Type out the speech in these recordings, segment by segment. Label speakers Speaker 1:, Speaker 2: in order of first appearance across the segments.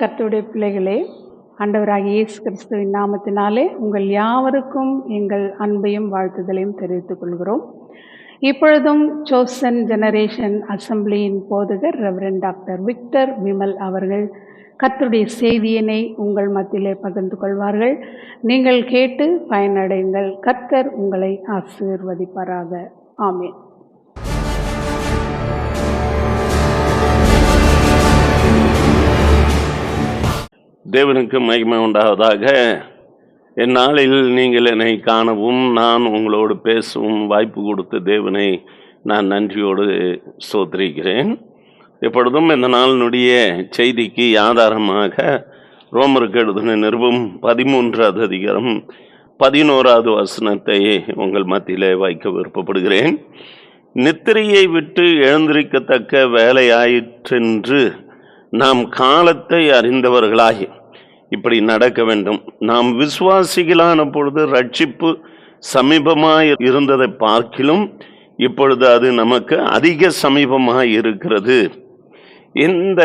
Speaker 1: கர்த்தருடைய பிள்ளைகளே ஆண்டவராகிய இயேசு கிறிஸ்துவின் நாமத்தினாலே உங்கள் யாவருக்கும் எங்கள் அன்பையும் வாழ்த்துதலையும் தெரிவித்துக் கொள்கிறோம். இப்பொழுதும் சோசன் ஜெனரேஷன் அசம்பிளியின் போதகர் ரெவரன் டாக்டர் விக்டர் விமல் அவர்கள் கர்த்தருடைய செய்தியினை உங்கள் மத்தியிலே பகிர்ந்து கொள்வார்கள். நீங்கள் கேட்டு பயனடைங்கள். கர்த்தர் உங்களை ஆசீர்வதிப்பாராக. ஆமேன்.
Speaker 2: தேவனுக்கு மகிமை உண்டாவதாக. எந்நாளில் நீங்கள் என்னை காணவும் நான் உங்களோடு பேசவும் வாய்ப்பு கொடுத்த தேவனை நான் நன்றியோடு சோதரிக்கிறேன் எப்பொழுதும் இந்த நாளினுடைய செய்திக்கு ஆதாரமாக ரோமருக்கு எழுதின நிருபம் பதிமூன்றாவது அதிகாரம் பதினோராவது வசனத்தை உங்கள் மத்தியிலே வைக்க விருப்பப்படுகிறேன். நித்திரையை விட்டு எழுந்திருக்கத்தக்க வேலையாயிற்றென்று நாம் காலத்தை அறிந்தவர்களாகி இப்படி நடக்க வேண்டும். நாம் விசுவாசிகளான பொழுது ரட்சிப்பு சமீபமாக இருந்ததை பார்க்கிலும் இப்பொழுது அது நமக்கு அதிக சமீபமாக இருக்கிறது. இந்த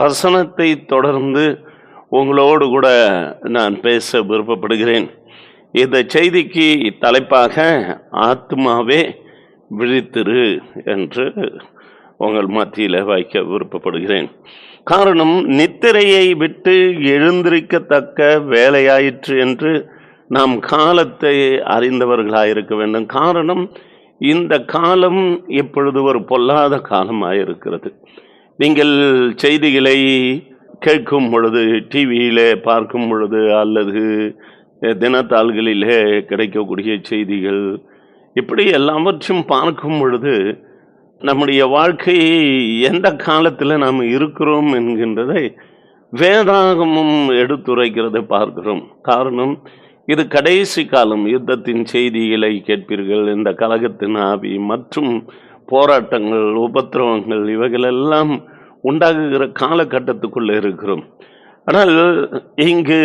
Speaker 2: வசனத்தை தொடர்ந்து உங்களோடு கூட நான் பேச விருப்பப்படுகிறேன். இந்த செய்திக்கு தலைப்பாக ஆத்மாவே விழித்திரு என்று உங்கள் மத்தியில் வைக்க விருப்பப்படுகிறேன். காரணம் நித்திரையை விட்டு எழுந்திருக்கத்தக்க வேலையாயிற்று என்று நாம் காலத்தை அறிந்தவர்களாயிருக்க வேண்டும். காரணம் இந்த காலம் இப்பொழுது ஒரு பொல்லாத காலமாயிருக்கிறது. நீங்கள் செய்திகளை கேட்கும் பொழுது டிவியிலே பார்க்கும் பொழுது அல்லது தினத்தாள்களிலே கிடைக்கக்கூடிய செய்திகள் இப்படி எல்லாவற்றையும் பார்க்கும் பொழுது நம்முடைய வாழ்க்கையை எந்த காலத்தில் நாம் இருக்கிறோம் என்கின்றதை வேதாகமும் எடுத்துரைக்கிறதை பார்க்கிறோம். காரணம் இது கடைசி காலம். யுத்தத்தின் செய்திகளை கேட்பீர்கள். இந்த கழகத்தின் ஆவி மற்றும் போராட்டங்கள் உபத்திரவங்கள் இவைகளெல்லாம் உண்டாகுகிற காலகட்டத்துக்குள்ளே இருக்கிறோம். ஆனால் இங்கு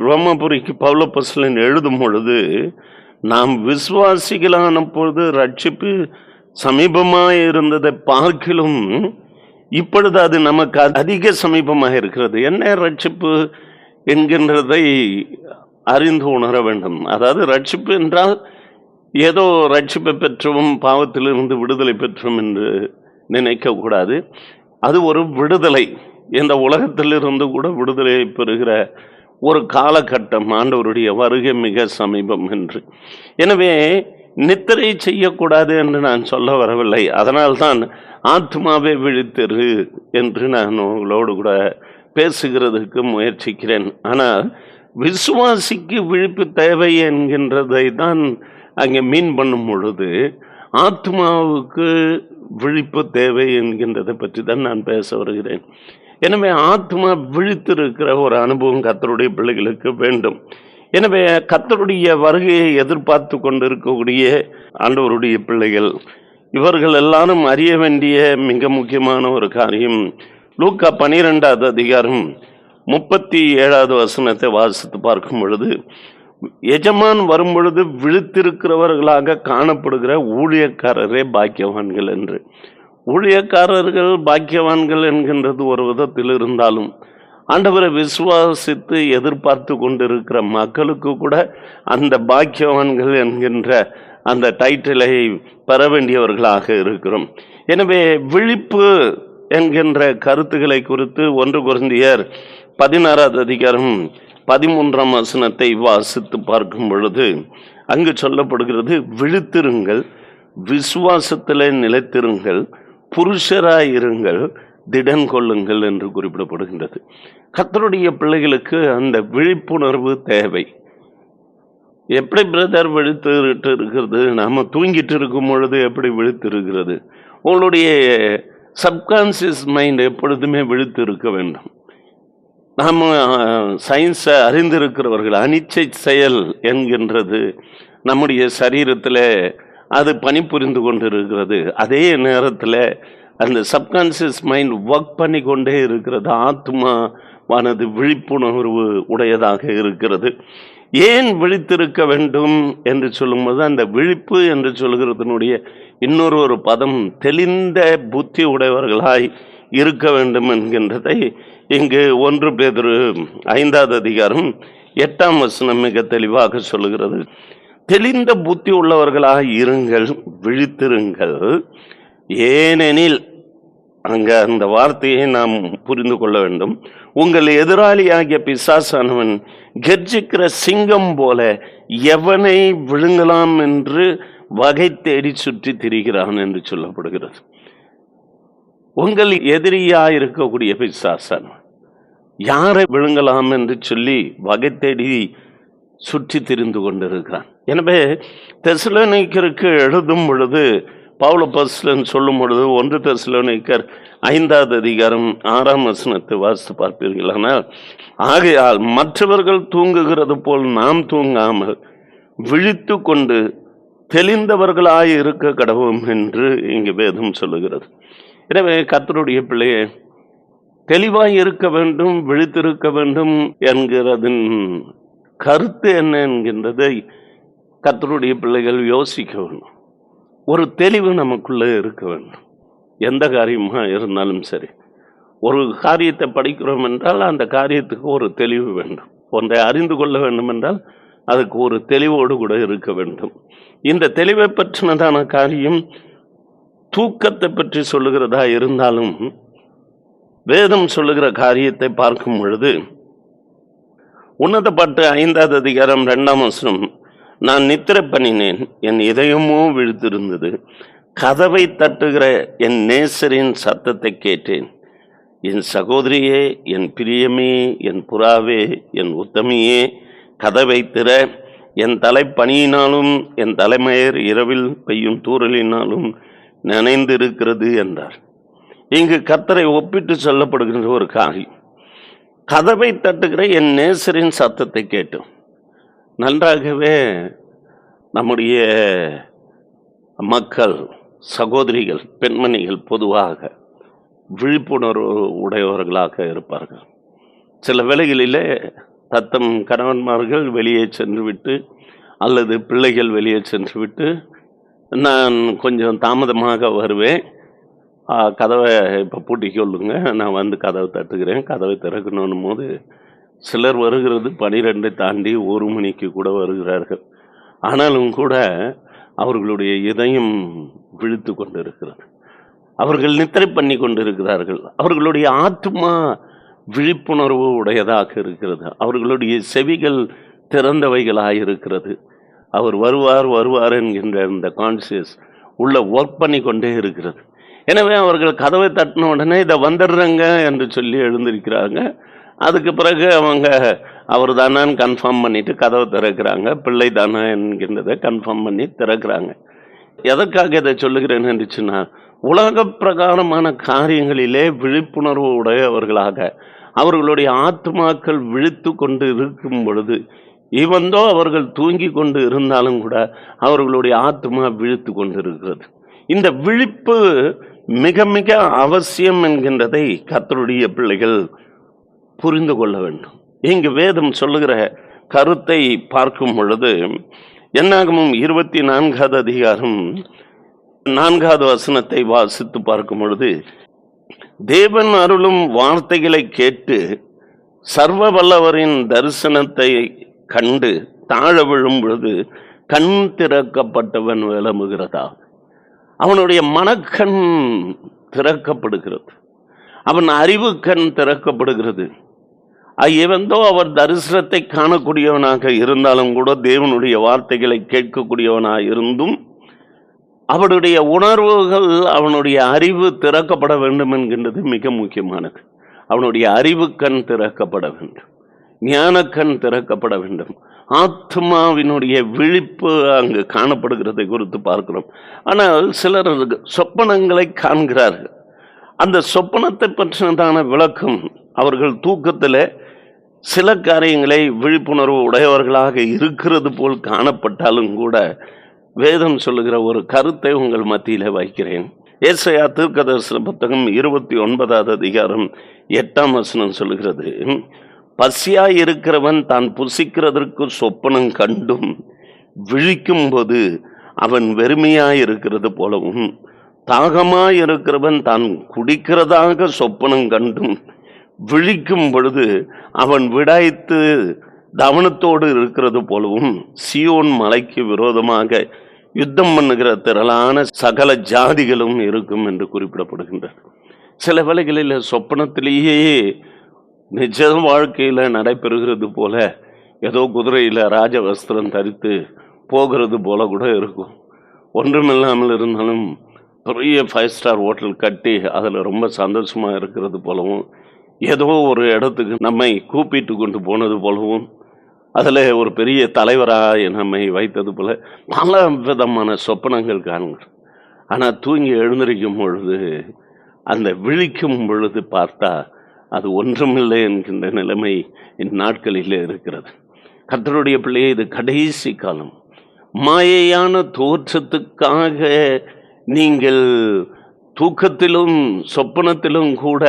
Speaker 2: ரோமபுரிக்கு பவுலப்பசலன் எழுதும் பொழுது நாம் விசுவாசிகளான பொழுது ரட்சிப்பு சமீபமாக இருந்ததை பார்க்கிலும் இப்பொழுது அது நமக்கு அதிக சமீபமாக இருக்கிறது. என்ன ரட்சிப்பு என்கின்றதை அறிந்து உணர வேண்டும். அதாவது ரட்சிப்பு என்றால் ஏதோ ரட்சிப்பை பெற்றவும் பாவத்திலிருந்து விடுதலை பெற்றோம் என்று நினைக்கக்கூடாது. அது ஒரு விடுதலை. இந்த உலகத்திலிருந்து கூட விடுதலை பெறுகிற ஒரு காலகட்டம் ஆண்டவருடைய வருகை மிக சமீபம் என்று. எனவே நித்திரை செய்யக்கூடாது என்று நான் சொல்ல வரவில்லை. அதனால்தான் ஆத்மாவே விழித்திரு என்று நான் உங்களோடு கூட பேசுகிறதுக்கு முயற்சிக்கிறேன். ஆனால் விசுவாசிக்கு விழிப்பு தேவை என்கின்றதை தான் அங்கே மீன் பண்ணும் பொழுது ஆத்மாவுக்கு விழிப்பு தேவை என்கின்றதை பற்றி தான் நான் பேச வருகிறேன். எனவே ஆத்மா விழித்திருக்கிற ஒரு அனுபவம் கத்தருடைய பிள்ளைகளுக்கு வேண்டும். எனவே கத்தருடைய வருகையை எதிர்பார்த்து கொண்டிருக்கக்கூடிய ஆண்டவருடைய பிள்ளைகள் இவர்கள் எல்லாரும் அறிய வேண்டிய மிக முக்கியமான ஒரு காரியம் லூக்கா பனிரெண்டாவது அதிகாரம் முப்பத்தி ஏழாவது வசனத்தை வாசித்து பார்க்கும் பொழுது எஜமான் வரும் பொழுது விழித்திருக்கிறவர்களாக காணப்படுகிற ஊழியக்காரரே பாக்கியவான்கள் என்று. ஊழியக்காரர்கள் பாக்கியவான்கள் என்கின்றது ஒரு விதத்தில் இருந்தாலும் ஆண்டவரை விசுவாசித்து எதிர்பார்த்து கொண்டிருக்கிற மக்களுக்கு கூட அந்த பாக்கியவான்கள் என்கின்ற அந்த டைட்டிலை பெற வேண்டியவர்களாக இருக்கிறோம். எனவே விழிப்பு என்கின்ற கருத்துக்களை குறித்து ஒன்று குருந்தியர் பதினாறாவது அதிகாரம் பதிமூன்றாம் வசனத்தை வாசித்து பார்க்கும் பொழுது அங்கு சொல்லப்படுகிறது விழித்திருங்கள் விசுவாசத்தில் நிலைத்திருங்கள் புருஷராயிருங்கள் திடன் கொள்ளுங்கள் என்று குறிப்பிடப்படுகின்றது. கத்தருடைய பிள்ளைகளுக்கு அந்த விழிப்புணர்வு தேவை. எப்படி பிரதர் விழுத்துட்டு இருக்கிறது? நாம் தூங்கிட்டு இருக்கும் பொழுது எப்படி விழுத்து இருக்கிறது உங்களுடைய சப்கான்சியஸ் மைண்ட் எப்பொழுதுமே விழுத்து இருக்க வேண்டும். நாம் சயின்ஸை அறிந்திருக்கிறவர்கள் அனிச்சை செயல் என்கின்றது நம்முடைய சரீரத்தில் அது பணிபுரிந்து கொண்டு இருக்கிறது அதே நேரத்தில் அந்த சப்கான்சியஸ் மைண்ட் ஒர்க் பண்ணி கொண்டே இருக்கிறது. ஆத்மா மனது விழிப்புணர்வு உடையதாக இருக்கிறது. ஏன் விழித்திருக்க வேண்டும் என்று சொல்லும்போது அந்த விழிப்பு என்று சொல்கிறதனுடைய இன்னொரு ஒரு பதம் தெளிந்த புத்தி உடையவர்களாய் இருக்க வேண்டும் என்கின்றதை இங்கு ஒன்று பேதொரு ஐந்தாவது அதிகாரம் எட்டாம் வசனம் மிக தெளிவாக சொல்லுகிறது. தெளிந்த புத்தி உள்ளவர்களாக இருங்கள் விழித்திருங்கள். ஏனெனில் அங்க அந்த வார்த்தையை நாம் புரிந்து கொள்ள வேண்டும். உங்கள் எதிராளியாகிய பிசாசானவன் கர்ஜிக்கிற சிங்கம் போல எவனை விழுங்கலாம் என்று வகை தேடி சுற்றி திரிகிறான் என்று சொல்லப்படுகிறது. உங்கள் எதிரியா இருக்கக்கூடிய பிசாசானவன் யாரை விழுங்கலாம் என்று சொல்லி வகை தேடி சுற்றி திரிந்து கொண்டிருக்கிறான். எனவே தெசலோனிக்கருக்கு எழுதும் பொழுது பவுல பஸ்லன் சொல்லும் பொழுது ஒன்று தெசலோனிக்கர் ஐந்தாவது அதிகாரம் ஆறாம் வசனத்தை வாசித்து பார்ப்பீர்களானால் ஆகையால் மற்றவர்கள் தூங்குகிறது போல் நாம் தூங்காமல் விழித்து கொண்டு தெளிந்தவர்களாய் இருக்க கடவும் என்று இங்கு வேதம் சொல்லுகிறது. எனவே கத்தருடைய பிள்ளையே தெளிவாய் இருக்க வேண்டும் விழித்திருக்க வேண்டும் என்கிறதின் கருத்து என்ன என்கின்றதை கத்தருடைய பிள்ளைகள் யோசிக்க வேண்டும். ஒரு தெளிவு நமக்குள்ளே இருக்க வேண்டும். எந்த காரியமாக இருந்தாலும் சரி. ஒரு காரியத்தை படிக்கிறோம் என்றால் அந்த காரியத்துக்கு ஒரு தெளிவு வேண்டும். ஒன்றை அறிந்து கொள்ள வேண்டும் என்றால் அதுக்கு ஒரு தெளிவோடு கூட இருக்க வேண்டும். இந்த தெளிவை பற்றினதான காரியம் தூக்கத்தை பற்றி சொல்லுகிறதா இருந்தாலும் வேதம் சொல்லுகிற காரியத்தை பார்க்கும் பொழுது உன்னதப்பட்டு ஐந்தாவது அதிகாரம் ரெண்டாம் வசனம் நான் நித்திரை பண்ணினேன். என் இதயமோ விழுத்திருந்தது கதவை தட்டுகிற என் நேசரின் சத்தத்தை கேட்டேன். என் சகோதரியே என் பிரியமே என் புறாவே என் உத்தமியே கதவை திற. என் தலைப்பணியினாலும் என் தலைமையர் இரவில் பெய்யும் தூரலினாலும் நினைந்திருக்கிறது என்றார். இங்கு கத்தரை ஒப்பிட்டு சொல்லப்படுகின்ற ஒரு காரியம். கதவை தட்டுகிற என் நேசரின் சத்தத்தை கேட்டோம். நன்றாகவே நம்முடைய மக்கள் சகோதரிகள் பெண்மணிகள் பொதுவாக விழிப்புணர்வு உடையவர்களாக இருப்பார்கள். சில வேளைகளிலே தத்தம் கணவன்மார்கள் வெளியே சென்று விட்டு அல்லது பிள்ளைகள் வெளியே சென்று விட்டு நான் கொஞ்சம் தாமதமாக வருவேன். கதவை இப்போ பூட்டி கொள்ளுங்க. நான் வந்து கதவை தட்டுகிறேன். கதவை திறக்கணும் போது சிலர் வருகிறது பனிரெண்டை தாண்டி ஒரு மணிக்கு கூட வருகிறார்கள். ஆனாலும் கூட அவர்களுடைய இதயம் விழித்து கொண்டிருக்கிறது. அவர்கள் நித்திரை பண்ணி கொண்டிருக்கிறார்கள். அவர்களுடைய ஆத்மா விழிப்புணர்வு உடையதாக இருக்கிறது. அவர்களுடைய செவிகள் திறந்தவைகளாக இருக்கிறது அவர் வருவார் வருவார் என்கின்ற இந்த கான்சியஸ் உள்ள ஒர்க் பண்ணி கொண்டே இருக்கிறது. எனவே அவர்கள் கதவை தட்டின உடனே இதை வந்துடுறேங்க என்று சொல்லி எழுந்திருக்கிறாங்க. அதுக்கு பிறகு அவங்க அவர் தானான்னு கன்ஃபார்ம் பண்ணிட்டு கதவை திறக்கிறாங்க. பிள்ளை தானா என்கின்றதை கன்ஃபார்ம் பண்ணி திறக்கிறாங்க. எதற்காக இதை சொல்லுகிறேன் என்று உலக பிரகாரமான காரியங்களிலே விழிப்புணர்வு உடையவர்களாக அவர்களுடைய ஆத்மாக்கள் விழித்து கொண்டு இருக்கும் பொழுது இவந்தோ அவர்கள் தூங்கி கொண்டு இருந்தாலும் கூட அவர்களுடைய ஆத்மா விழித்து கொண்டு இருக்கிறது இந்த விழிப்பு மிக மிக அவசியம் என்கின்றதை கத்தருடைய பிள்ளைகள் புரிந்து கொள்ள வேண்டும். இங்கு வேதம் சொல்லுகிற கருத்தை பார்க்கும் பொழுது என்னாகமும் இருபத்தி நான்காவது அதிகாரம் நான்காவது வசனத்தை வாசித்து பார்க்கும் பொழுது தேவன் அருளும் வார்த்தைகளை கேட்டு சர்வ வல்லவரின் தரிசனத்தை கண்டு தாழ விழும் பொழுது கண் திறக்கப்பட்டவன் விளம்புகிறதா? அவனுடைய மனக்கண் திறக்கப்படுகிறது. அவன் அறிவு கண் திறக்கப்படுகிறது. எவந்தோ அவர் தரிசனத்தை காணக்கூடியவனாக இருந்தாலும் கூட தேவனுடைய வார்த்தைகளை கேட்கக்கூடியவனாக இருந்தும் அவனுடைய உணர்வுகள் அவனுடைய அறிவு திறக்கப்பட வேண்டும் என்கின்றது மிக முக்கியமானது. அவனுடைய அறிவு கண் திறக்கப்பட வேண்டும். ஞானக்கண் திறக்கப்பட வேண்டும். ஆத்மாவினுடைய விழிப்பு அங்கு காணப்படுகிறதை குறித்து பார்க்கிறோம். ஆனால் சிலர் சொப்பனங்களை காண்கிறார்கள். அந்த சொப்பனத்தை பற்றினதான விளக்கம் அவர்கள் தூக்கத்தில் சில காரியங்களை விழிப்புணர்வு உடையவர்களாக இருக்கிறது போல் காணப்பட்டாலும் கூட வேதம் சொல்லுகிற ஒரு கருத்தை உங்கள் மத்தியில் வைக்கிறேன். ஏசையா தீர்க்கதரிசன புத்தகம் இருபத்தி ஒன்பதாவது அதிகாரம் எட்டாம் வசனம் சொல்லுகிறது. பசியாய் இருக்கிறவன் தான் புசிக்கிறதற்கு சொப்பனம் கண்டும் விழிக்கும் போது அவன் வெறுமையாய் இருக்கிறது போலவும் தாகமாய் இருக்கிறவன் தான் குடிக்கிறதாக சொப்பனம் கண்டும் விழிக்கும் பொழுது அவன் விடாய்த்து கவனத்தோடு இருக்கிறது போலவும் சியோன் மலைக்கு விரோதமாக யுத்தம் பண்ணுகிற திரளான சகல ஜாதிகளும் இருக்கும் என்று குறிப்பிடப்படுகின்றது சில வேளைகளில் சொப்பனத்திலேயே நிஜ வாழ்க்கையில நடைபெறுகிறது போல ஏதோ குதிரையில ராஜ வஸ்திரம் தரித்து போகிறது போல கூட இருக்கும். ஒன்றுமில்லாமல் இருந்தாலும் பெரிய ஃபைவ் ஸ்டார் ஹோட்டல் கட்டி அதில் ரொம்ப சந்தோஷமா இருக்கிறது போலவும் ஏதோ ஒரு இடத்துக்கு நம்மை கூப்பிட்டு கொண்டு போனது போலவும் அதில் ஒரு பெரிய தலைவராக நம்மை வைத்தது போல பல விதமான சொப்பனங்கள் காணுங்கள். ஆனால் தூங்கி எழுந்திருக்கும் பொழுது அந்த விழிக்கும் பொழுது பார்த்தா அது ஒன்றுமில்லை என்கின்ற நிலைமை இந்நாட்களிலே இருக்கிறது. கர்த்தருடைய பிள்ளையே இது கடைசி காலம். மாயையான தோற்றத்துக்காக நீங்கள் தூக்கத்திலும் சொப்பனத்திலும் கூட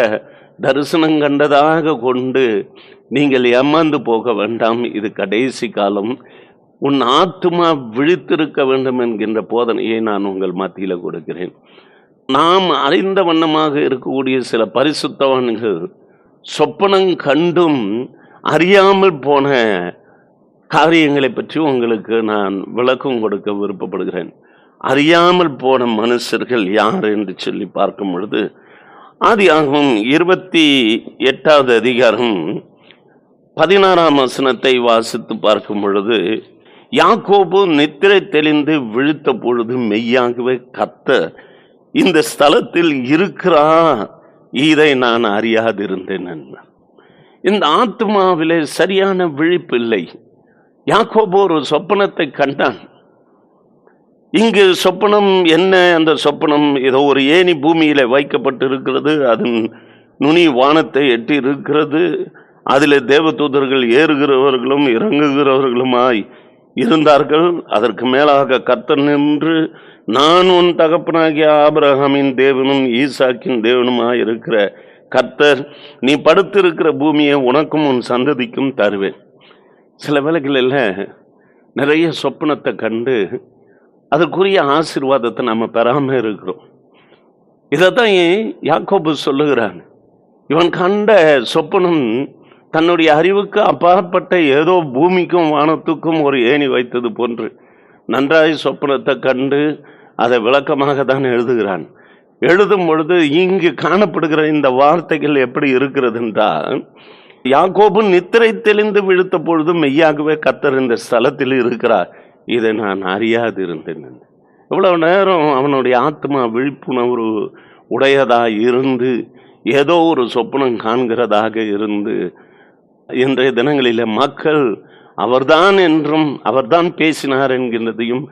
Speaker 2: தரிசனம் கண்டதாக கொண்டு நீங்கள் ஏமாந்து போக வேண்டாம். இது கடைசி காலம். உன் ஆத்துமா விழித்திருக்க வேண்டும் என்கின்ற போதனையை நான் உங்கள் மத்தியில் கொடுக்கிறேன். நாம் அறிந்த வண்ணமாக இருக்கக்கூடிய சில பரிசுத்தவான்கள் சொப்பனம் கண்டும் அறியாமல் போன காரியங்களை பற்றி உங்களுக்கு நான் விளக்கம் கொடுக்க விருப்பப்படுகிறேன். அறியாமல் போன மனுஷர்கள் யார் என்று சொல்லி பார்க்கும் பொழுது ஆதியாகமம் இருபத்தி எட்டாவது அதிகாரம் பதினாறாம் வசனத்தை வாசித்து பார்க்கும் பொழுது யாக்கோபு நித்திரை தெளிந்து விழுத்த பொழுது மெய்யாகவே கத்த இந்த ஸ்தலத்தில் இருக்கிறா இதை நான் அறியாதிருந்தேன் இந்த ஆத்மாவிலே சரியான விழிப்பு இல்லை யாக்கோபு ஒரு சொப்பனத்தை கண்டான். இங்கு சொப்பனம் என்ன அந்த சொப்பனம்? ஏதோ ஒரு ஏணி பூமியில் வைக்கப்பட்டு இருக்கிறது அதன் நுனி வானத்தை எட்டி இருக்கிறது அதில் தேவதூதர்கள் ஏறுகிறவர்களும் இறங்குகிறவர்களுமாய் இருந்தார்கள். அதற்கு மேலாக கர்த்தர் நின்று நான் உன் தகப்பனாகிய ஆபிரஹாமின் தேவனும் ஈசாக்கின் தேவனுமாய் இருக்கிற கர்த்தர் நீ படுத்திருக்கிற பூமியை உனக்கும் உன் சந்ததிக்கும் தருவேன். சில வேலைகளில் நிறைய சொப்பனத்தை கண்டு அதற்குரிய ஆசீர்வாதத்தை நம்ம பெறாமல் இருக்கிறோம். இதைத்தான் யாக்கோபு சொல்லுகிறான் இவன் கண்ட சொப்பனம் தன்னுடைய அறிவுக்கு அப்பாற்பட்ட ஏதோ பூமிக்கும் வானத்துக்கும் ஒரு ஏணி வைத்தது போன்று நன்றாய் சொப்பனத்தை கண்டு அதை விளக்கமாக தான் எழுதுகிறான். எழுதும் பொழுது இங்கு காணப்படுகிற இந்த வார்த்தைகள் எப்படி இருக்கிறது என்றால் யாக்கோபு நித்திரை தெளிந்து விழுத்த பொழுது மெய்யாகவே கத்தர் இந்த ஸ்தலத்தில் இருக்கிறார். இதை நான் அறியாது இருந்தேன் இவ்வளவு நேரம் அவனுடைய ஆத்மா விழிப்புணர்வு உடையதாக இருந்து ஏதோ ஒரு சொப்பனம் காண்கிறதாக இருந்து இன்றைய தினங்களில் மக்கள் அவர்தான் என்றும் அவர்தான் பேசினார் என்கின்றதையும்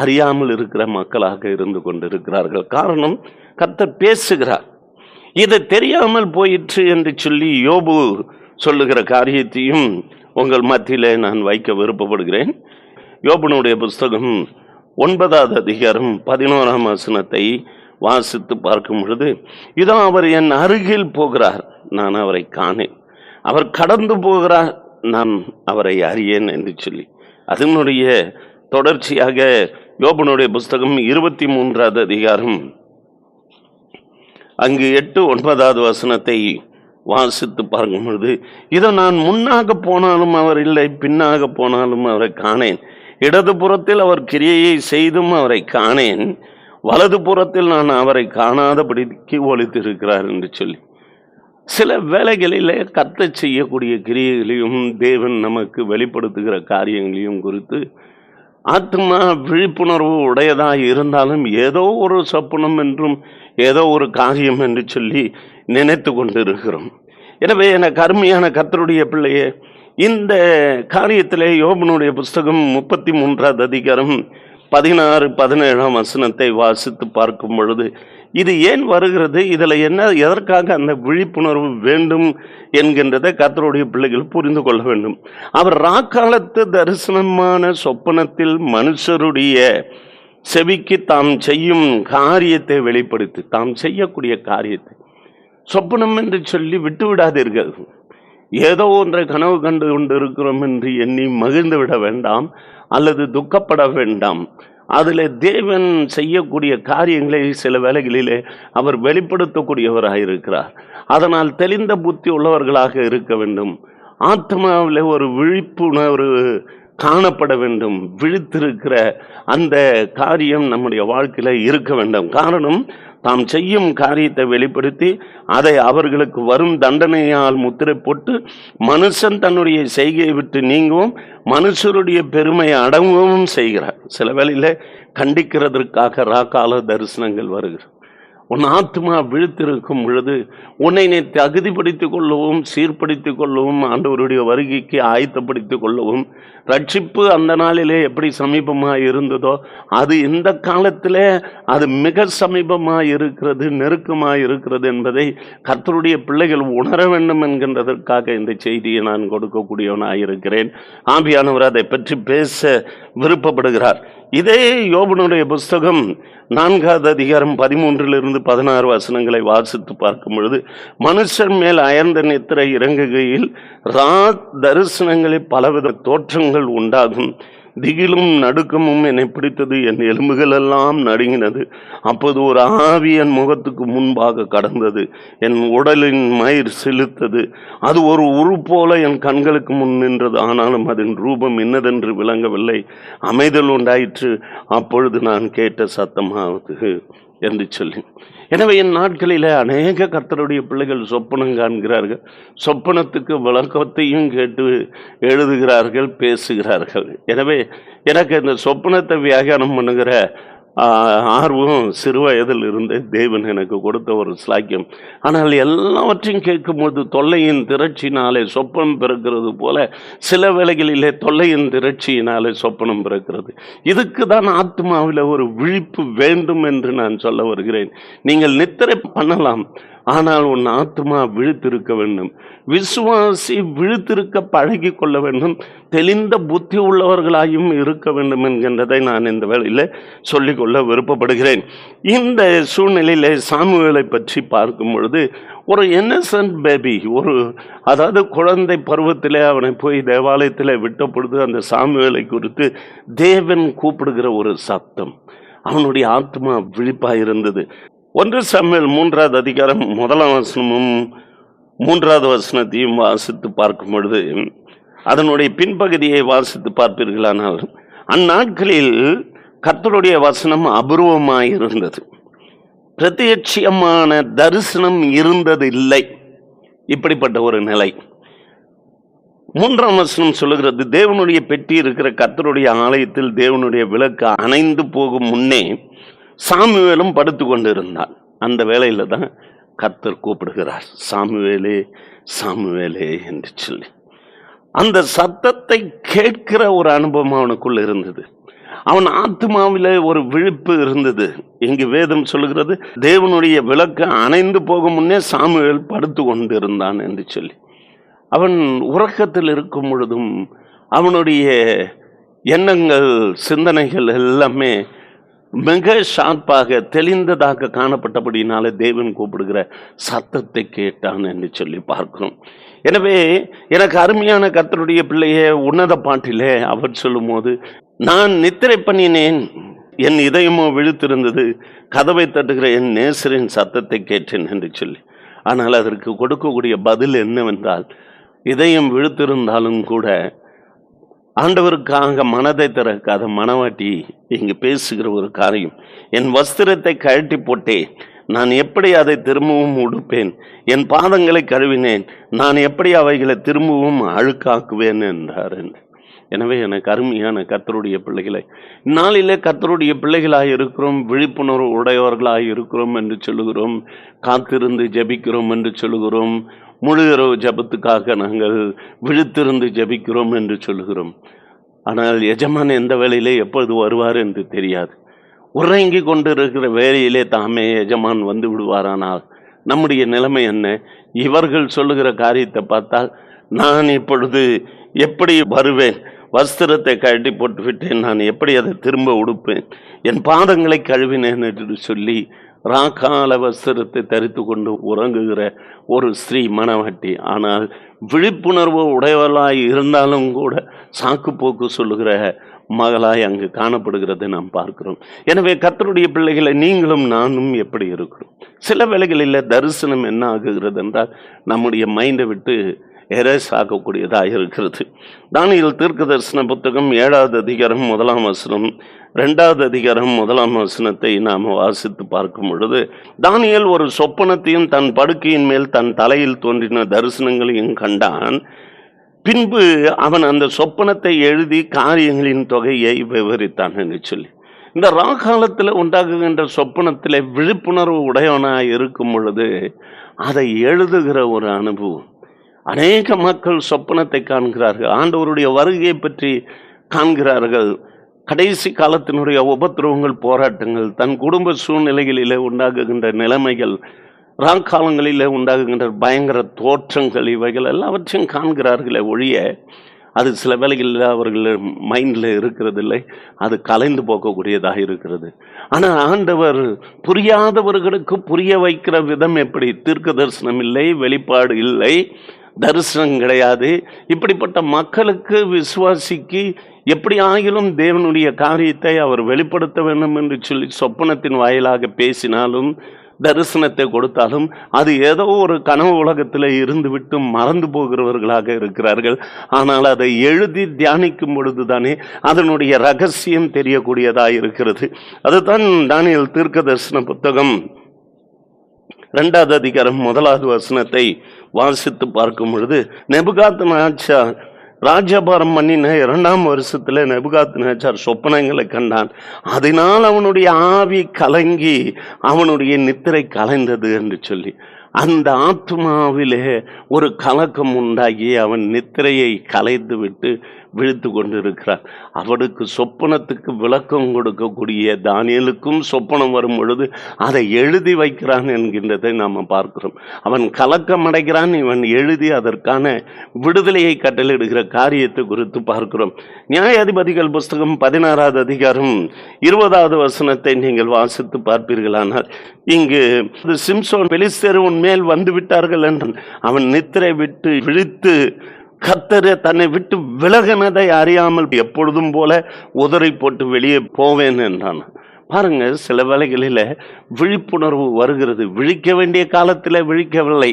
Speaker 2: அறியாமல் இருக்கிற மக்களாக இருந்து கொண்டிருக்கிறார்கள். காரணம் கர்த்தர் பேசுகிறார். இது தெரியாமல் போயிற்று என்று சொல்லி யோபு சொல்லுகிற காரியத்தையும் உங்கள் மத்தியிலே நான் வைக்க விருப்பப்படுகிறேன். யோபனுடைய புஸ்தகம் ஒன்பதாவது அதிகாரம் பதினோராம் வசனத்தை வாசித்து பார்க்கும் பொழுது இதோ அவர் என் அருகில் போகிறார் நான் அவரை காணேன். அவர் கடந்து போகிறார் நான் அவரை அறியேன் என்று சொல்லி. அதனுடைய தொடர்ச்சியாக யோபனுடைய புஸ்தகம் இருபத்தி மூன்றாவது அதிகாரம் அங்கு எட்டு ஒன்பதாவது வசனத்தை வாசித்து பார்க்கும் பொழுது இதோ நான் முன்னாக போனாலும் அவர் இல்லை பின்னாக போனாலும் அவரை காணேன். இடது புறத்தில் அவர் கிரியையை செய்தும் அவரை காணேன். வலது புறத்தில் நான் அவரை காணாதபடிக்கு ஒழித்திருக்கிறார் என்று சொல்லி. சில வேலைகளில் கத்த செய்யக்கூடிய கிரியைகளையும் தேவன் நமக்கு வெளிப்படுத்துகிற காரியங்களையும் குறித்து ஆத்மா விழிப்புணர்வு உடையதாக இருந்தாலும் ஏதோ ஒரு சொப்பனம் என்றும் ஏதோ ஒரு காரியம் என்று சொல்லி நினைத்து கொண்டிருக்கிறோம். எனவே என கருமையான கத்தருடைய பிள்ளையே இந்த காரியத்திலே யோபனுடைய புஸ்தகம் முப்பத்தி மூன்றாவது அதிகாரம் பதினாறு பதினேழாம் வசனத்தை வாசித்து பார்க்கும் பொழுது இது ஏன் வருகிறது? இதில் என்ன எதற்காக அந்த விழிப்புணர்வு வேண்டும் என்கின்றதை கத்தருடைய பிள்ளைகள் புரிந்து கொள்ள வேண்டும். அவர் ராக்காலத்து தரிசனமான சொப்பனத்தில் மனுஷருடைய செவிக்கு தாம் செய்யும் காரியத்தை வெளிப்படுத்தி தாம் செய்யக்கூடிய காரியத்தை. சொப்பனம் என்று சொல்லி விட்டு விடாதீர்கள் ஏதோ ஒன்றை கனவு கண்டு கொண்டு இருக்கிறோம் என்று எண்ணி மகிழ்ந்து விட வேண்டாம் அல்லது துக்கப்பட வேண்டாம். அதில் தேவன் செய்யக்கூடிய காரியங்களை சில வேலைகளிலே அவர் வெளிப்படுத்தக்கூடியவராக இருக்கிறார். அதனால் தெளிந்த புத்தி உள்ளவர்களாக இருக்க வேண்டும். ஆத்மாவில் ஒரு விழிப்புணர்வு காணப்பட வேண்டும். விழித்திருக்கிற அந்த காரியம் நம்முடைய வாழ்க்கையில் இருக்க வேண்டும். காரணம் தாம் செய்யும் காரியத்தை வெளிப்படுத்தி அதை அவர்களுக்கு வரும் தண்டனையால் முத்திரை போட்டு மனுஷன் தன்னுடைய செய்கையை விட்டு நீங்கவும் மனுஷருடைய பெருமையை அடங்கவும் செய்கிறார். சில வேளையில கண்டிக்கிறதற்காக ராக்கால தரிசனங்கள் வருகிறது. உன் ஆத்மா விழுத்திருக்கும் பொழுது உன்னை நீ தகுதிப்படுத்திக் கொள்ளவும் சீர்படுத்திக் கொள்ளவும் ஆண்டவருடைய வருகைக்கு ஆயத்தப்படுத்திக் கொள்ளவும் ரட்சிப்பு அந்த நாளிலே எப்படி சமீபமாக இருந்ததோ அது இந்த காலத்திலே அது மிக சமீபமாக இருக்கிறது நெருக்கமாக இருக்கிறது என்பதை கர்த்தருடைய பிள்ளைகள் உணர வேண்டும் என்கின்றதற்காக இந்த செய்தியை நான் கொடுக்கக்கூடியவனாக இருக்கிறேன் ஆபியானவர் அதை பற்றி பேச விருப்பப்படுகிறார். இதே யோபனுடைய புஸ்தகம் நான்காவது அதிகாரம் பதிமூன்றிலிருந்து பதினாறு வசனங்களை வாசித்து பார்க்கும் பொழுது மனுஷன் மேல் அயர்ந்த நித்திரை இறங்குகையில் ரா தரிசனங்களில் பலவித தோற்றங்கள் உண்டாகும். திகிலும் நடுக்கமும் என்னை பிடித்தது. என் எலும்புகள் எல்லாம் நடுங்கினது. அப்போது ஒரு ஆவி என் முகத்துக்கு முன்பாக கடந்தது. என் உடலின் மயிர் செலுத்தது. அது ஒரு உரு போல என் கண்களுக்கு முன் நின்றது. ஆனாலும் அதன் ரூபம் இன்னதென்று விளங்கவில்லை. அமைதல் உண்டாயிற்று. அப்பொழுது நான் கேட்ட சத்தமாவது என்று சொல்லி. எனவே என் நாட்களில் அநேக கர்த்தருடைய பிள்ளைகள் சொப்பனம் காண்கிறார்கள். சொப்பனத்துக்கு விளக்கத்தையும் கேட்டு எழுதுகிறார்கள் பேசுகிறார்கள். எனவே எனக்கு இந்த சொப்பனத்தை வியாகியானம் பண்ணுகிற ஆர்வம் சிறு வயதில் இருந்து தேவன் எனக்கு கொடுத்த ஒரு ஸ்லாக்கியம் ஆனால் எல்லாவற்றையும் கேட்கும்போது தொல்லையின் திரட்சினாலே சொப்பனம் பிறக்கிறது போல சில வேளைகளிலே தொல்லையின் திரட்சியினாலே சொப்பனம் பிறக்கிறது. இதுக்கு தான் ஆத்மாவில் ஒரு விழிப்பு வேண்டும் என்று நான் சொல்ல வருகிறேன். நீங்கள் நித்திரை பண்ணலாம். ஆனால் உன் ஆத்மா விழுத்திருக்க வேண்டும். விசுவாசி விழுத்திருக்க பழகி கொள்ள வேண்டும். தெளிந்த புத்தி உள்ளவர்களாயும் இருக்க வேண்டும் என்கின்றதை நான் இந்த வேளையில் சொல்லிக்கொள்ள விருப்பப்படுகிறேன். இந்த சூழ்நிலையில சாமுவேலை பற்றி பார்க்கும் பொழுது ஒரு இன்னசென்ட் பேபி ஒரு அதாவது குழந்தை பருவத்திலே அவனை போய் தேவாலயத்தில் விட்ட பொழுது அந்த சாமுவேலை குறித்து தேவன் கூப்பிடுகிற ஒரு சத்தம் அவனுடைய ஆத்மா விழிப்பாக இருந்தது ஒன்று சமையல் மூன்றாவது அதிகாரம் முதலாம் வசனமும் மூன்றாவது வசனத்தையும் வாசித்து பார்க்கும் பொழுது அதனுடைய பின்பகுதியை வாசித்து பார்ப்பீர்களானால் அந்நாட்களில் கர்த்தருடைய வசனம் அபூர்வமாக இருந்தது பிரத்யட்சியமான தரிசனம் இருந்தது இல்லை இப்படிப்பட்ட ஒரு நிலை. மூன்றாம் வசனம் சொல்லுகிறது தேவனுடைய பெட்டி இருக்கிற கர்த்தருடைய ஆலயத்தில் தேவனுடைய விளக்கு அணைந்து போகும் முன்னே சாமுவேலும் படுத்து கொண்டிருந்தான் அந்த வேலையில் தான் கர்த்தர் கூப்பிடுகிறார் சாமுவேலே சாமுவேலே என்று சொல்லி. அந்த சத்தத்தை கேட்கிற ஒரு அனுபவம் அவனுக்குள்ள இருந்தது. அவன் ஆத்மாவில ஒரு விழிப்பு இருந்தது. இங்கு வேதம் சொல்லுகிறது தேவனுடைய விளக்கு அணைந்து போகும் முன்னே சாமுவேல் படுத்து கொண்டிருந்தான் என்று சொல்லி. அவன் உறக்கத்தில் இருக்கும் பொழுதும் அவனுடைய எண்ணங்கள் சிந்தனைகள் எல்லாமே மிக ஷார்ப்பாக தெளிந்ததாக காணப்பட்டபடினால தேவன் கூப்பிடுகிற சத்தத்தை கேட்டான் என்று சொல்லி பார்க்கிறோம். எனவே எனக்கு அருமையான கத்தருடைய பிள்ளையே உன்னத பாட்டிலே அவர் சொல்லும்போது நான் நித்திரை பண்ணினேன் என் இதயமோ விழுத்திருந்தது கதவை தட்டுகிற என் நேசரின் சத்தத்தை கேட்டேன் என்று சொல்லி. ஆனால் அதற்கு கொடுக்கக்கூடிய பதில் என்னவென்றால் இதயம் விழுத்திருந்தாலும் கூட ஆண்டவருக்காக மனதை திறக்காத மனவாட்டி இங்கு பேசுகிற ஒரு காரியம். என் வஸ்திரத்தை கழட்டி போட்டேன் நான் எப்படி அதை திரும்பவும் உடுப்பேன்? என் பாதங்களை கழுவினேன் நான் எப்படி அவைகளை திரும்பவும் அழுக்காக்குவேன் என்றார் எனவே எனக்கு அருமையான கத்தருடைய பிள்ளைகளை நாளிலே கத்தருடைய பிள்ளைகளாக இருக்கிறோம் விழிப்புணர்வு உடையவர்களாக இருக்கிறோம் என்று சொல்லுகிறோம் காத்திருந்து ஜெபிக்கிறோம் என்று சொல்லுகிறோம் முழு இரவு ஜெபத்துக்காக நாங்கள் விழுத்திருந்து ஜெபிக்கிறோம் என்று சொல்லுகிறோம். ஆனால் எஜமான் எந்த வேலையிலே எப்பொழுது வருவார் என்று தெரியாது. உறங்கி கொண்டு இருக்கிற வேலையிலே தாமே எஜமான் வந்து விடுவாரானால் நம்முடைய நிலைமை என்ன? இவர்கள் சொல்லுகிற காரியத்தை பார்த்தால் நான் இப்பொழுது எப்படி வருவேன்? வஸ்திரத்தை கழட்டி போட்டு விட்டேன் நான் எப்படி அதை திரும்ப உடுப்பேன்? என் பாதங்களை கழுவினேன் என்று சொல்லி ராக்கால வஸ்திரத்தை தரித்து கொண்டு உறங்குகிற ஒரு ஸ்திரீ மணவாட்டி ஆனால் விழிப்புணர்வு உடையவளாய் இருந்தாலும் கூட சாக்கு போக்கு சொல்லுகிற மகளாய் அங்கு காணப்படுகிறதை நாம் பார்க்கிறோம். எனவே கத்தருடைய பிள்ளைகளை நீங்களும் நானும் எப்படி இருக்கிறோம்? சில வேளைகளில் தரிசனம் என்ன ஆகுகிறது என்றால் நம்முடைய மைண்டை விட்டு எரேஸ் ஆகக்கூடியதாக இருக்கிறது. தானியல் தீர்க்க தரிசன புத்தகம் ஏழாவது அதிகாரம் முதலாம் வசனம். ரெண்டாவது அதிகாரம் முதலாம் வசனத்தை நாம் வாசித்து பார்க்கும் பொழுது தானியல் ஒரு சொப்பனத்தையும் தன் படுக்கையின் மேல் தன் தலையில் தோன்றின தரிசனங்களையும் கண்டான். பின்பு அவன் அந்த சொப்பனத்தை எழுதி காரியங்களின் தொகையை விவரித்தான் என்று சொல்லி. இந்த ராகாலத்தில் உண்டாகுகின்ற சொப்பனத்தில் விழிப்புணர்வு உடையவனாக இருக்கும் பொழுது அதை எழுதுகிற ஒரு அனுபவம். அநேக மக்கள் சொப்பனத்தை காண்கிறார்கள். ஆண்டவருடைய வருகையை பற்றி காண்கிறார்கள். கடைசி காலத்தினுடைய உபத்திரவங்கள் போராட்டங்கள் தன் குடும்ப சூழ்நிலைகளிலே உண்டாகுகின்ற நிலைமைகள் ராங்காலங்களிலே உண்டாகுகின்ற பயங்கர தோற்றங்கள் இவைகள் எல்லாவற்றையும் காண்கிறார்களே ஒழிய அது சில வேளைகளில் அவர்கள் மைண்டில் இருக்கிறதில்லை அது கலைந்து போகக்கூடியதாக இருக்கிறது. ஆனால் ஆண்டவர் புரியாதவர்களுக்கு புரிய வைக்கிற விதம் எப்படி? தீர்க்க தரிசனம் இல்லை வெளிப்பாடு இல்லை தரிசனம் கிடையாது. இப்படிப்பட்ட மக்களுக்கு விசுவாசிக்கு எப்படி ஆகிலும் தேவனுடைய காரியத்தை அவர் வெளிப்படுத்த வேண்டும் என்று சொல்லி சொப்பனத்தின் வாயிலாக பேசினாலும் தரிசனத்தை கொடுத்தாலும் அது ஏதோ ஒரு கனவு உலகத்தில் இருந்துவிட்டு மறந்து போகிறவர்களாக இருக்கிறார்கள். ஆனால் அதை எழுதி தியானிக்கும் பொழுதுதானே அதனுடைய ரகசியம் தெரியக்கூடியதாக இருக்கிறது. அதுதான் தானியல் தீர்க்க தரிசன புத்தகம். ரெண்டாவது அதிகாரம் முதலாவது வசனத்தை வாசித்து பார்க்கும் பொழுது நெபுகாத் நாச்சா ராஜபாரம் பண்ணின இரண்டாம் வருஷத்துல நெபுகாத் நேச்சார் சொப்பனங்களை கண்டான். அதனால் அவனுடைய ஆவி கலங்கி அவனுடைய நித்திரை கலைந்தது என்று சொல்லி அந்த ஆத்மாவிலே ஒரு கலக்கம் உண்டாகி அவன் நித்திரையை கலைத்து விட்டு விழுத்து கொண்டிருக்கிறார். அவனுக்கு சொப்பனத்துக்கு விளக்கம் கொடுக்கக்கூடிய தானியலுக்கும் சொப்பனம் வரும் பொழுது அதை எழுதி வைக்கிறான் என்கின்றதை நாம் பார்க்கிறோம். அவன் கலக்கம் அடைகிறான் இவன் எழுதி அதற்கான விடுதலையை கட்டளிடுகிற காரியத்தை குறித்து பார்க்கிறோம். நியாயாதிபதிகள் புஸ்தகம் பதினாறாவது அதிகாரம் இருபதாவது வசனத்தை நீங்கள் வாசித்து பார்ப்பீர்களானால் இங்கு சிம்சோன் பெலிஸ்தர் உன் மேல் வந்து விட்டார்கள் என்று அவன் நித்திரை விட்டு விழித்து கத்தரு தன்னை விட்டு விலகினதை அறியாமல் எப்பொழுதும் போல உதறி போட்டு வெளியே போவேன் என்றான். பாருங்க சில வேலைகளில் விழிப்புணர்வு வருகிறது. விழிக்க வேண்டிய காலத்தில் விழிக்கவில்லை.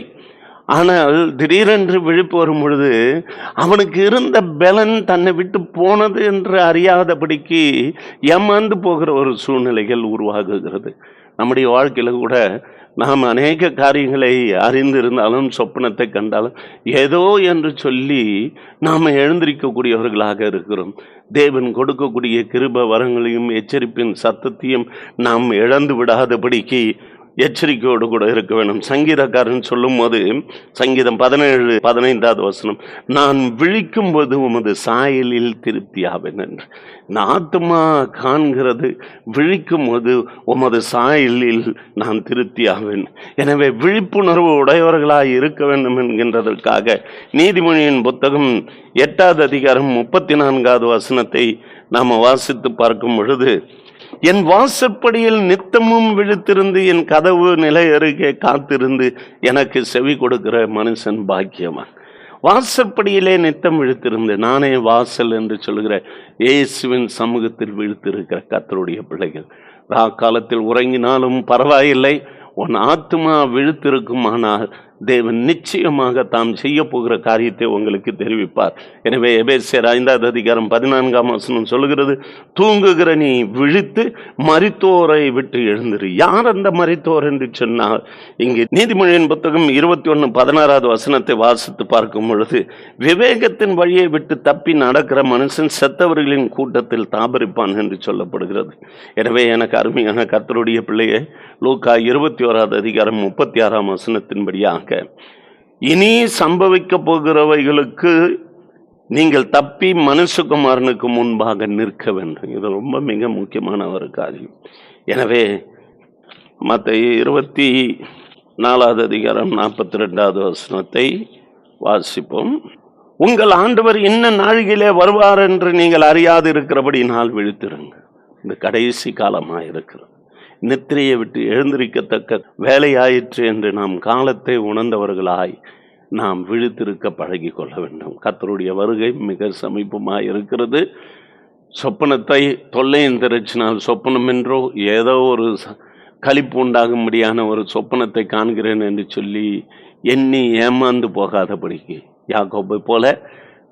Speaker 2: ஆனால் திடீரென்று விழிப்பு வரும் பொழுது அவனுக்கு இருந்த பலன் தன்னை விட்டு போனது என்று அறியாதபடிக்கு ஏமாந்து போகிற ஒரு சூழ்நிலைகள் உருவாகுகிறது. நம்முடைய வாழ்க்கையில் கூட நாம் அநேக காரியங்களை அறிந்திருந்தாலும் சொப்பனத்தை கண்டாலும் ஏதோ என்று சொல்லி நாம் எழுந்திருக்கக்கூடியவர்களாக இருக்கிறோம். தேவன் கொடுக்கக்கூடிய கிருப வரங்களையும் எச்சரிப்பின் சத்தத்தையும் நாம் இழந்து விடாதபடிக்கு எச்சரிக்கையோடு கூட இருக்க வேண்டும். சங்கீதக்காரன் சொல்லும் போது சங்கீதம் பதினேழு பதினைந்தாவது வசனம் நான் விழிக்கும் போது உமது சாயலில் திருப்தியாவேன் என்று இந்த ஆத்மா காண்கிறது விழிக்கும் போது உமது சாயலில் நான் திருப்தியாவேன் எனவே விழிப்புணர்வு உடையவர்களாய் இருக்க வேண்டும் என்கின்றதற்காக நீதிமொழியின் புத்தகம் எட்டாவது அதிகாரம் முப்பத்தி நான்காவது வசனத்தை நாம் வாசித்து பார்க்கும் பொழுது என் வாசற்படியில் நித்தமும் விழித்திருந்து என் கதவு நிலை அருகே காத்திருந்து எனக்கு செவி கொடுக்கிற மனுஷன் பாக்கியமா வாசற்படியிலே நித்தம் விழுத்திருந்து நானே வாசல் என்று சொல்கிற இயேசுவின் சமூகத்தில் விழுத்திருக்கிற கத்தருடைய பிள்ளைகள். ரா காலத்தில் உறங்கினாலும் பரவாயில்லை உன் ஆத்மா விழுத்திருக்குமானால் தேவன் நிச்சயமாக தாம் செய்ய போகிற காரியத்தை உங்களுக்கு தெரிவிப்பார். எனவே எபேசியர் ஐந்தாவது அதிகாரம் பதினான்காம் வசனம் சொல்கிறது தூங்குகிற நீ விழித்து மரித்தோரை விட்டு எழுந்திரு. யார் அந்த மரித்தோர் என்று சொன்னால் இங்கே நீதிமொழியின் புத்தகம் இருபத்தி ஒன்று பதினாறாவது வசனத்தை வாசித்து பார்க்கும் பொழுது விவேகத்தின் வழியை விட்டு தப்பி நடக்கிற மனுஷன் செத்தவர்களின் கூட்டத்தில் தாபரிப்பான் என்று சொல்லப்படுகிறது. எனவே எனக்கு அருமையான கத்தருடைய பிள்ளையை லூக்கா இருபத்தி ஓராவது அதிகாரம் முப்பத்தி ஆறாம் வசனத்தின்படியாக இனி சம்பவிக்க போகிறவைகளுக்கு நீங்கள் தப்பி மனுஷகுமாரனுக்கு முன்பாக நிற்க வேண்டும். இது ரொம்ப மிக முக்கியமான ஒரு காரியம். எனவே மற்ற இருபத்தி நாலாவது அதிகாரம் நாற்பத்தி ரெண்டாவது வசனத்தை வாசிப்போம். உங்கள் ஆண்டவர் இன்ன நாழிகையிலே வருவார் என்று நீங்கள் அறியாது இருக்கிறபடி நாள் விழித்திருங்க இந்த கடைசி காலமாக இருக்கிறது நித்திரையை விட்டு எழுந்திருக்கத்தக்க வேலையாயிற்று என்று நாம் காலத்தை உணர்ந்தவர்களாய் நாம் விழித்திருக்க பழகி கொள்ள வேண்டும். கத்தருடைய வருகை மிக சமீபமாக இருக்கிறது. சொப்பனத்தை தொல்லையின் திரச்சினால் சொப்பனம் என்றோ ஏதோ ஒரு கழிப்பு களிப்பு உண்டாகும்படியான ஒரு சொப்பனத்தை காண்கிறேன் என்று சொல்லி எண்ணி ஏமாந்து போகாதபடிக்கு யாக்கோப்பை போல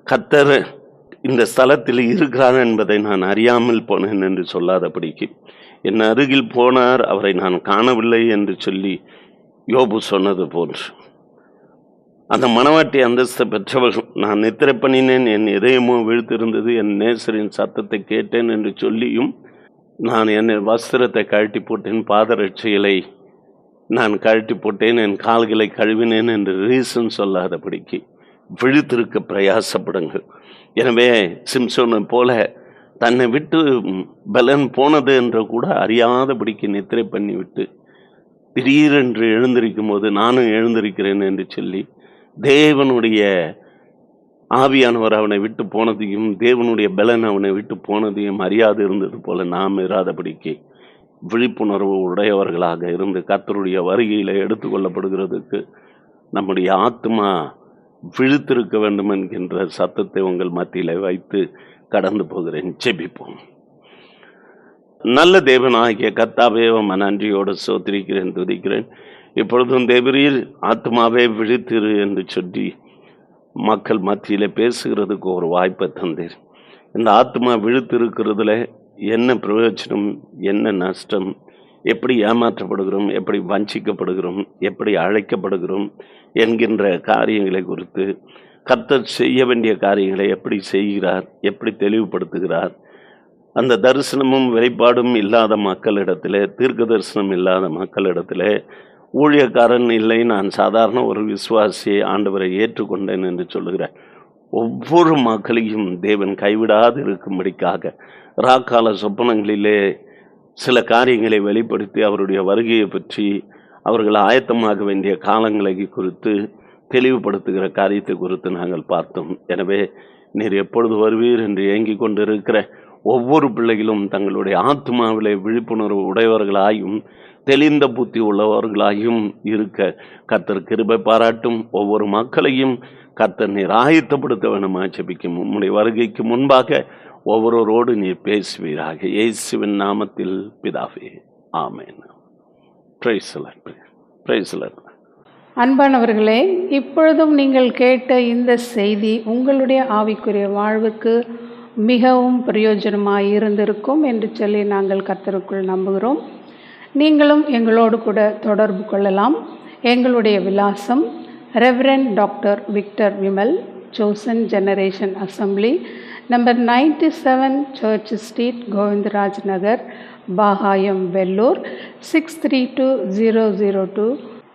Speaker 2: கத்தர் இந்த ஸ்தலத்தில் இருக்கிறார் என்பதை நான் அறியாமல் போனேன் என்று சொல்லாதபடிக்கு என் அருகில் போனார் அவரை நான் காணவில்லை என்று சொல்லி யோபு சொன்னது போன்று. அந்த மணவாட்டி அந்தஸ்தை பெற்றவர்கள் நான் நித்திரை பண்ணினேன் என் இதயமோ விழுத்திருந்தது என் நேசரின் சத்தத்தை கேட்டேன் என்று சொல்லியும் நான் என் வஸ்திரத்தை கழட்டி போட்டேன் பாதரட்சைகளை நான் கழட்டி போட்டேன் என் கால்களை கழுவினேன் என்று ரீசன் சொல்லாதபடிக்கு விழுத்திருக்க பிரயாசப்படுங்கள். எனவே சிம்சோனை போல தன்னை விட்டு பலன் போனது என்று கூட அறியாதபடிக்கு நித்திரை பண்ணிவிட்டு திடீரென்று எழுந்திருக்கும் போது நானும் எழுந்திருக்கிறேன் என்று சொல்லி தேவனுடைய ஆவியானவர் அவனை விட்டு போனதையும் தேவனுடைய பலன் அவனை விட்டு போனதையும் அறியாது இருந்தது போல நாம் இராதபடிக்கு விழிப்புணர்வு உடையவர்களாக இருந்து கத்தருடைய வருகையில் எடுத்துக்கொள்ளப்படுகிறதுக்கு நம்முடைய ஆத்மா விழித்திருக்க வேண்டும் என்கின்ற சத்தத்தை உங்கள் மத்தியில் வைத்து கடந்து போகிறேன். ஜெபிப்போம். நல்ல தேவனாகிய கத்தாவே மன நன்றியோடு சோத்திரிக்கிறேன் துதிக்கிறேன். இப்பொழுதும் தேவரீர் ஆத்மாவே விழித்திரு என்று சொல்லி மக்கள் மத்தியில் பேசுகிறதுக்கு ஒரு வாய்ப்பை தந்தீர். இந்த ஆத்மா விழுத்திருக்கிறதுல என்ன பிரயோஜனம் என்ன நஷ்டம் எப்படி ஏமாற்றப்படுகிறோம் எப்படி வஞ்சிக்கப்படுகிறோம் எப்படி அழைக்கப்படுகிறோம் என்கின்ற காரியங்களை குறித்து கர்த்தர் செய்ய வேண்டிய காரியங்களை எப்படி செய்கிறார் எப்படி தெளிவுபடுத்துகிறார் அந்த தரிசனமும் வெளிப்பாடும் இல்லாத மக்களிடத்தில் தீர்க்க தரிசனம் இல்லாத மக்களிடத்தில் ஊழியக்காரன் இல்லை நான் சாதாரண ஒரு விசுவாசியை ஆண்டவரை ஏற்றுக்கொண்டேன் என்று சொல்லுகிறேன் ஒவ்வொரு மக்களையும் தேவன் கைவிடாது இருக்கும்படிக்காக ராக்கால சொப்பனங்களிலே சில காரியங்களை வெளிப்படுத்தி அவருடைய வருகையை பற்றி அவர்கள் ஆயத்தமாக வேண்டிய காலங்களை குறித்து தெளிவுபடுத்துகிற காரியத்தை குறித்து நாங்கள் பார்த்தோம். எனவே நீர் எப்பொழுது வருவீர்? என்று ஏங்கிக் கொண்டிருக்கிற ஒவ்வொரு பிள்ளைகளும் தங்களுடைய ஆத்மாவிலே விழிப்புணர்வு உடையவர்களாயும் தெளிந்த புத்தி உள்ளவர்களாயும் இருக்க கர்த்தர் கிருபை பாராட்டும். ஒவ்வொரு மக்களையும் கர்த்தர் நீர் ஆயத்தப்படுத்த வேண்டும்? ஆட்சேபிக்கும் உம்முடைய வருகைக்கு முன்பாக ஒவ்வொருவரோடு நீர் பேசுவீராக. இயேசுவின் நாமத்தில் பிதாவே ஆமேன். பிரைஸ் பிரைஸ்
Speaker 1: அன்பானவர்களே இப்பொழுதும் நீங்கள் கேட்ட இந்த செய்தி உங்களுடைய ஆவிக்குரிய வாழ்வுக்கு மிகவும் பிரயோஜனமாக இருந்திருக்கும் என்று சொல்லி நாங்கள் கர்த்தருக்குள் நம்புகிறோம். நீங்களும் எங்களோடு கூட தொடர்பு கொள்ளலாம். எங்களுடைய விலாசம் reverend doctor Victor Vimal Joson generation assembly number ninety seven church street Govindaraj Nagar Bagayam Vellore six three two zero zero two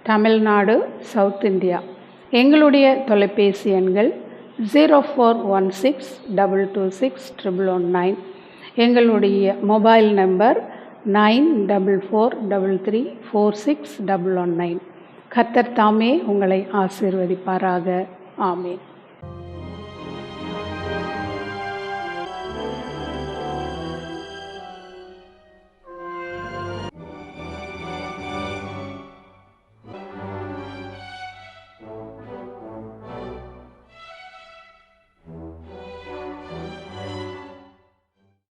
Speaker 1: Tamil Nadu south India எங்களுடைய தொலைபேசி எண்கள் zero four one six double two six triple one nine எங்களுடைய mobile number nine double four double three four six double one nine கத்தர் தாமே உங்களை ஆசீர்வதிப்பாராக. ஆமேன்.